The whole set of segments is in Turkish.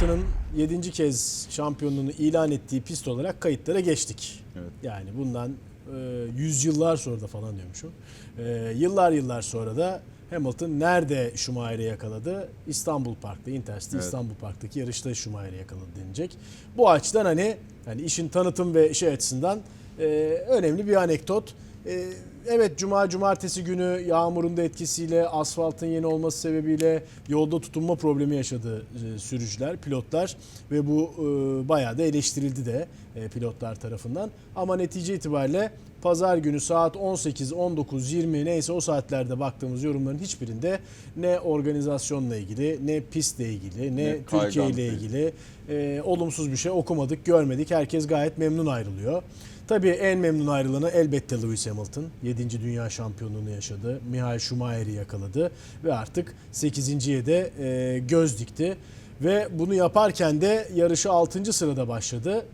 Hamilton'ın 7. kez şampiyonluğunu ilan ettiği pist olarak kayıtlara geçtik. Evet. Yani bundan e, yüzyıllar sonra da falan diyormuşum. E, yıllar yıllar sonra da Hamilton nerede Schumacher'i yakaladı? İstanbul Park'ta, Intercity Evet. İstanbul Park'taki yarışta Schumacher'i yakaladı denilecek. Bu açıdan hani hani işin tanıtım ve şey açısından e, önemli bir anekdot. E, evet cuma cumartesi günü yağmurun da etkisiyle asfaltın yeni olması sebebiyle yolda tutunma problemi yaşadı e, sürücüler, pilotlar ve bu e, bayağı da eleştirildi de e, pilotlar tarafından. Ama netice itibariyle pazar günü saat 18, 19, 20 neyse o saatlerde baktığımız yorumların hiçbirinde ne organizasyonla ilgili, ne pistle ilgili, ne, Ne Türkiye ile ilgili e, olumsuz bir şey okumadık, görmedik. Herkes gayet memnun ayrılıyor. Tabii en memnun ayrılanı elbette Lewis Hamilton. 7. Dünya şampiyonluğunu yaşadı. Michael Schumacher'i yakaladı ve artık 8.ye de e, göz dikti. Ve bunu yaparken de yarışı 6. sırada başladı.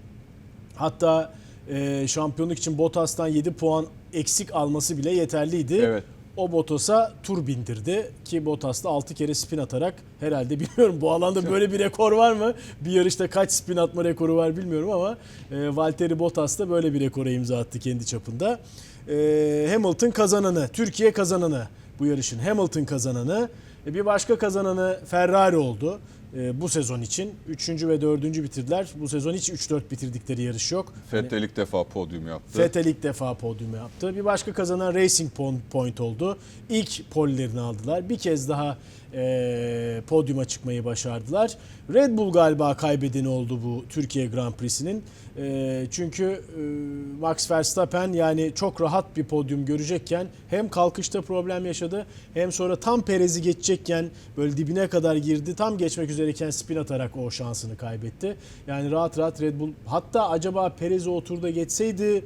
Hatta e, şampiyonluk için Bottas'tan 7 puan eksik alması bile yeterliydi. Evet. O Bottas'a tur bindirdi ki Bottas da 6 kere spin atarak herhalde bilmiyorum bu alanda böyle bir rekor var mı? Bir yarışta kaç spin atma rekoru var bilmiyorum ama e, Valtteri Bottas da böyle bir rekora imza attı kendi çapında. E, Hamilton kazananı, Türkiye kazananı bu yarışın Hamilton kazananı. E, bir başka kazananı Ferrari oldu bu sezon için. Üçüncü ve dördüncü bitirdiler. Bu sezon hiç 3-4 bitirdikleri yarış yok. Vettel ilk defa podyum yaptı. Vettel ilk defa podyumu yaptı. Bir başka kazanan Racing Point oldu. İlk pollerini aldılar. Bir kez daha e, podyuma çıkmayı başardılar. Red Bull galiba kaybedeni oldu bu Türkiye Grand Prix'sinin. E, çünkü e, Max Verstappen yani çok rahat bir podyum görecekken hem kalkışta problem yaşadı hem sonra tam Perez'i geçecekken böyle dibine kadar girdi. Tam geçmek üzereyken spin atarak o şansını kaybetti. Yani rahat rahat Red Bull hatta acaba Perez'i o turda geçseydi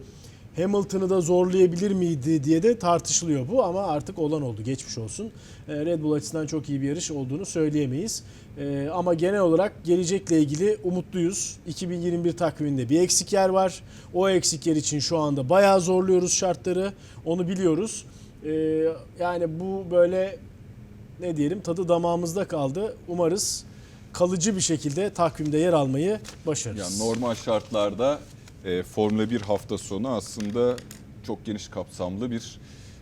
Hamilton'ı da zorlayabilir miydi diye de tartışılıyor bu ama artık olan oldu geçmiş olsun. Ee, Red Bull açısından çok iyi bir yarış olduğunu söyleyemeyiz. Ee, Ama genel olarak gelecekle ilgili umutluyuz. 2021 takviminde bir eksik yer var. O eksik yer için şu anda bayağı zorluyoruz şartları. Onu biliyoruz. Ee, Yani bu böyle ne diyelim tadı damağımızda kaldı. Umarız kalıcı bir şekilde takvimde yer almayı başarırız. Yani normal şartlarda e, Formula 1 hafta sonu aslında çok geniş kapsamlı bir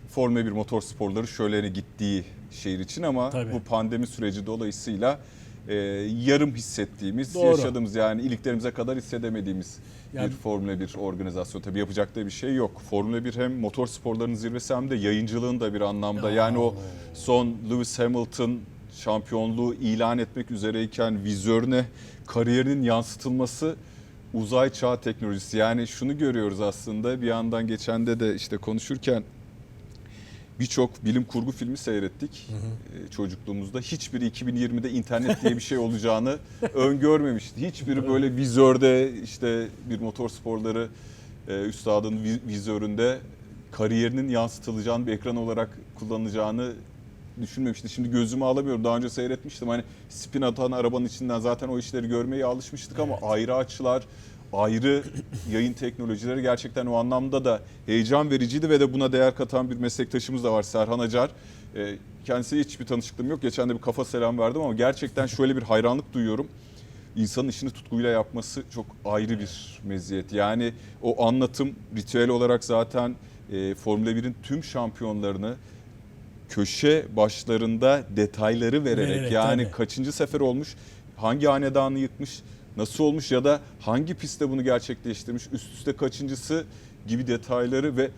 Formula 1 motorsporları şöyle gittiği şehir için ama Tabii. bu pandemi süreci dolayısıyla e, yarım hissettiğimiz, Doğru. yaşadığımız yani iliklerimize kadar hissedemediğimiz Yani- bir Formula 1 organizasyon. Tabii yapacak da bir şey yok. Formula 1 hem motorsporların zirvesi hem de yayıncılığın da bir anlamda. Yani o son Lewis Hamilton şampiyonluğu ilan etmek üzereyken vizörüne kariyerinin yansıtılması uzay çağı teknolojisi. Yani şunu görüyoruz aslında bir yandan geçende de işte konuşurken birçok bilim kurgu filmi seyrettik e, çocukluğumuzda. Hiçbiri 2020'de internet diye bir şey olacağını öngörmemişti. Hiçbiri böyle vizörde işte bir motorsporları e, üstadın vi- vizöründe kariyerinin yansıtılacağını bir ekran olarak kullanılacağını düşünmemişti. Şimdi gözümü alamıyorum. Daha önce seyretmiştim. Hani spin atan arabanın içinden zaten o işleri görmeye alışmıştık ama ayrı açılar, ayrı yayın teknolojileri gerçekten o anlamda da heyecan vericiydi ve de buna değer katan bir meslektaşımız da var Serhan Acar. Ee, Kendisiyle hiçbir tanışıklığım yok. Geçen de bir kafa selam verdim ama gerçekten şöyle bir hayranlık duyuyorum. İnsanın işini tutkuyla yapması çok ayrı bir meziyet. Yani o anlatım ritüel olarak zaten e, Formula 1'in tüm şampiyonlarını köşe başlarında detayları vererek, Vererek, yani tabii. kaçıncı sefer olmuş, hangi hanedanı yıkmış, nasıl olmuş ya da hangi pistte bunu gerçekleştirmiş, üst üste kaçıncısı gibi detayları ve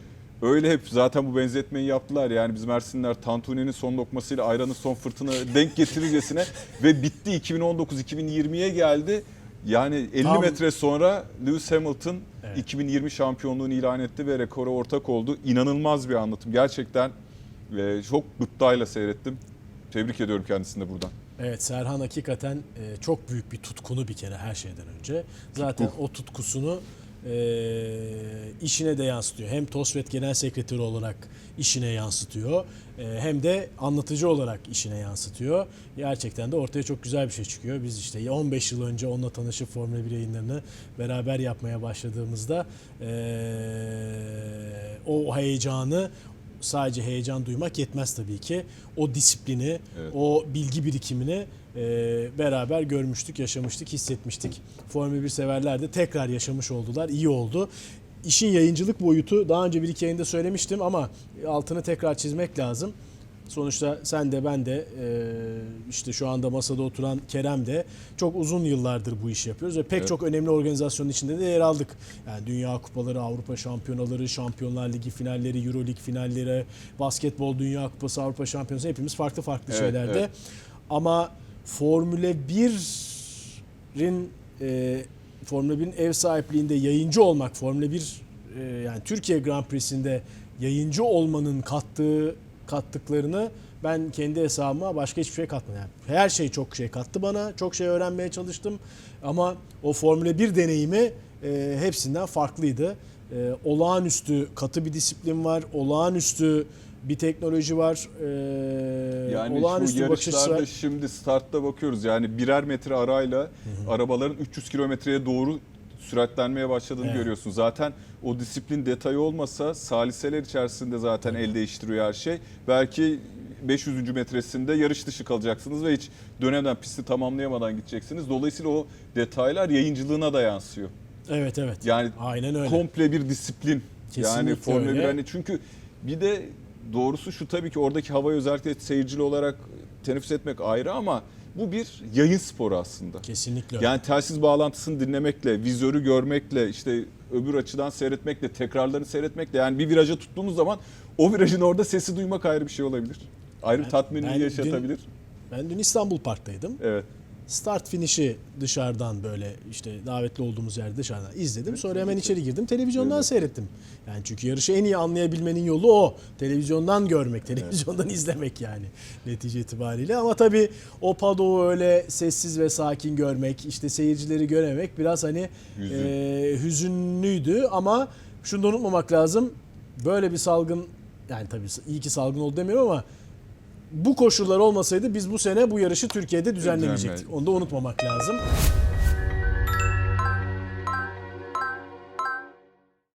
öyle hep zaten bu benzetmeyi yaptılar. Yani bizim Ersinler Tantuni'nin son lokmasıyla ayranın son fırtına denk getirircesine ve bitti 2019-2020'ye geldi. Yani 50 Tam- metre sonra Lewis Hamilton Evet. 2020 şampiyonluğunu ilan etti ve rekora ortak oldu. İnanılmaz bir anlatım. Gerçekten e, çok gıptayla seyrettim. Tebrik ediyorum kendisini de buradan. Evet Serhan hakikaten e, çok büyük bir tutkunu bir kere her şeyden önce. Zaten o tutkusunu e, işine de yansıtıyor. Hem TOSVET Genel Sekreteri olarak işine yansıtıyor. e, hem de anlatıcı olarak işine yansıtıyor. Gerçekten de ortaya çok güzel bir şey çıkıyor. Biz işte 15 yıl önce onunla tanışıp Formula 1 yayınlarını beraber yapmaya başladığımızda e, o heyecanı sadece heyecan duymak yetmez tabii ki. O disiplini, Evet. o bilgi birikimini e, beraber görmüştük, yaşamıştık, hissetmiştik. Formula 1 severler de tekrar yaşamış oldular. İyi oldu. İşin yayıncılık boyutu daha önce bir iki yayında söylemiştim ama altını tekrar çizmek lazım. Sonuçta sen de ben de e, işte şu anda masada oturan Kerem de çok uzun yıllardır bu işi yapıyoruz ve pek Evet. çok önemli organizasyonun içinde de yer aldık. Yani Dünya Kupaları, Avrupa Şampiyonaları, Şampiyonlar Ligi finalleri, Euro Lig finalleri, basketbol Dünya Kupası, Avrupa Şampiyonası hepimiz farklı farklı Evet, şeylerde. evet. Ama Formula 1'in e, Formula 1'in ev sahipliğinde yayıncı olmak, Formula 1 e, yani Türkiye Grand Prix'sinde yayıncı olmanın kattığı kattıklarını ben kendi hesabıma başka hiçbir şey katmadım. Yani her şey çok şey kattı bana. Çok şey öğrenmeye çalıştım. Ama o Formula 1 deneyimi e, hepsinden farklıydı. E, olağanüstü katı bir disiplin var. Olağanüstü bir teknoloji var. E, Yani olağanüstü şu yarışlarda var. şimdi startta bakıyoruz yani birer metre arayla arabaların 300 kilometreye doğru süratlenmeye başladığını Evet. görüyorsun. Zaten o disiplin detayı olmasa saliseler içerisinde zaten el değiştiriyor her şey. Belki 500. metresinde yarış dışı kalacaksınız ve hiç dönemden pisti tamamlayamadan gideceksiniz. Dolayısıyla o detaylar yayıncılığına da yansıyor. Evet evet. Yani Aynen öyle. komple bir disiplin. yani Kesinlikle Formula öyle. 1 hani çünkü bir de doğrusu şu tabii ki oradaki havayı özellikle seyircili olarak teneffüs etmek ayrı ama bu bir yayın sporu aslında. Kesinlikle. Yani telsiz bağlantısını dinlemekle, vizörü görmekle, işte öbür açıdan seyretmekle, tekrarlarını seyretmekle yani bir viraja tuttuğumuz zaman o virajın orada sesi duymak ayrı bir şey olabilir. Ayrı Ben- tatminini ben dün- yaşatabilir. Ben dün İstanbul Park'taydım. Evet. Start finişi dışarıdan böyle işte davetli olduğumuz yerde dışarıdan izledim. Sonra hemen içeri girdim. Televizyondan Evet. seyrettim. Yani çünkü yarışı en iyi anlayabilmenin yolu o. Televizyondan görmek, televizyondan izlemek yani netice itibariyle. Ama tabii o padoğu öyle sessiz ve sakin görmek, işte seyircileri göremek biraz hani Hüzün. e, hüzünlüydü ama şunu da unutmamak lazım. Böyle bir salgın yani tabii iyi ki salgın oldu demiyorum ama bu koşullar olmasaydı biz bu sene bu yarışı Türkiye'de düzenlemeyecektik. Onu da unutmamak lazım.